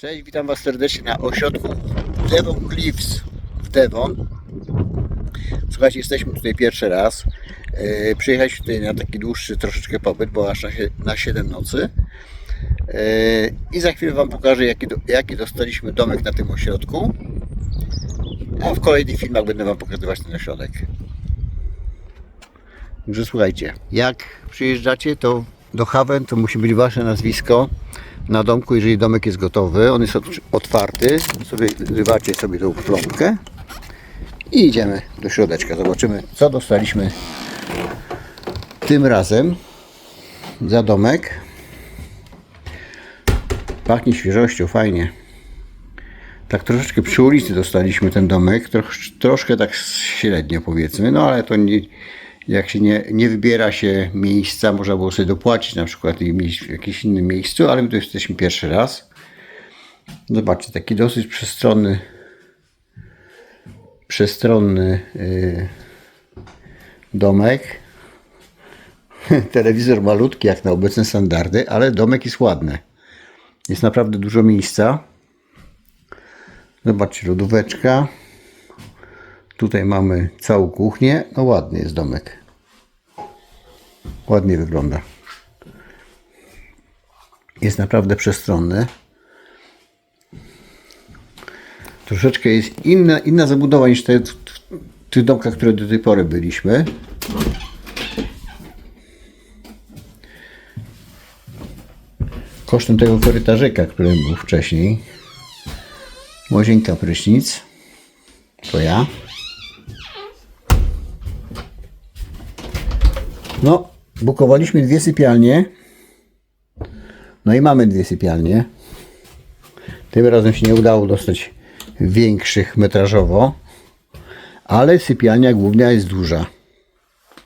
Cześć, witam Was serdecznie na ośrodku Devon Cliffs w Devon. Słuchajcie, jesteśmy tutaj pierwszy raz. E, przyjechaliśmy tutaj na taki dłuższy troszeczkę pobyt, bo aż na, sie- na 7 nocy. E, I za chwilę Wam pokażę, jaki, jaki dostaliśmy domek na tym ośrodku. A w kolejnych filmach będę Wam pokazywać ten ośrodek. Także słuchajcie, jak przyjeżdżacie, to do Haven to musi być Wasze nazwisko na domku, jeżeli domek jest gotowy. On jest ot- otwarty. Sobie zrywacie sobie tą plomkę i idziemy do środeczka. Zobaczymy, co dostaliśmy tym razem za domek. Pachnie świeżością, fajnie. Tak troszeczkę przy ulicy dostaliśmy ten domek, trosz, troszkę tak średnio powiedzmy, no ale to nie, jak się nie, nie wybiera się miejsca, można było sobie dopłacić na przykład i mieć w jakimś innym miejscu, ale my tu jesteśmy pierwszy raz. Zobaczcie, taki dosyć przestronny przestronny yy, domek. Telewizor malutki jak na obecne standardy, ale domek jest ładny. Jest naprawdę dużo miejsca. Zobaczcie, lodóweczka. Tutaj mamy całą kuchnię. No ładny jest domek. Ładnie wygląda. Jest naprawdę przestronny. Troszeczkę jest inna, inna zabudowa niż te w, tych domkach, które do tej pory byliśmy. Kosztem tego korytarzyka, który był wcześniej. Łazienka prysznic. To ja. No, bukowaliśmy dwie sypialnie. No i mamy dwie sypialnie. Tym razem się nie udało dostać większych metrażowo, ale sypialnia główna jest duża.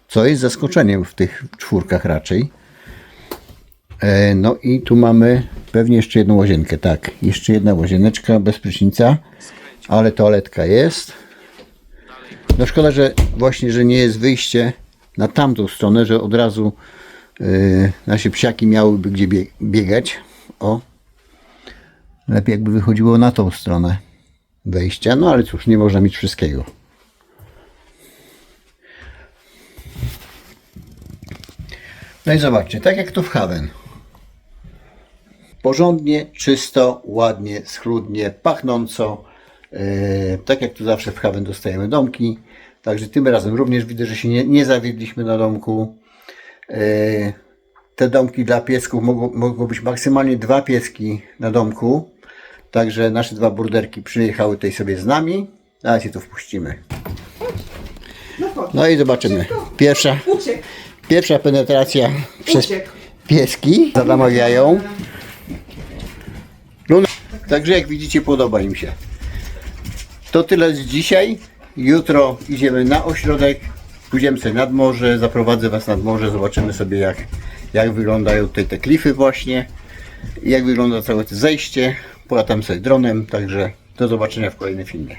Co jest zaskoczeniem w tych czwórkach raczej. E, No i tu mamy pewnie jeszcze jedną łazienkę. Tak, jeszcze jedna łazieneczka bez prysznica, ale toaletka jest. No szkoda, że właśnie, że nie jest wyjście na tamtą stronę, że od razu yy, nasze psiaki miałyby gdzie bie- biegać. O, lepiej jakby wychodziło na tą stronę wejścia, no ale cóż, nie można mieć wszystkiego. No i zobaczcie, tak jak to w Haven. Porządnie, czysto, ładnie, schludnie, pachnąco. E, tak jak tu zawsze w Haven dostajemy domki. Także tym razem również widzę, że się nie, nie zawiedliśmy na domku. E, te domki dla piesków mogą, mogą być maksymalnie dwa pieski na domku. Także nasze dwa burderki przyjechały tutaj sobie z nami. Się tu wpuścimy. No i zobaczymy. Pierwsza, pierwsza penetracja przez pieski. Zamawiają. Także jak widzicie podoba im się. To tyle z dzisiaj. Jutro idziemy na ośrodek. Pójdziemy sobie nad morze. Zaprowadzę Was nad morze. Zobaczymy sobie jak, jak wyglądają tutaj te klify właśnie. Jak wygląda całe to zejście. Polatam sobie dronem. Także do zobaczenia w kolejnym filmie.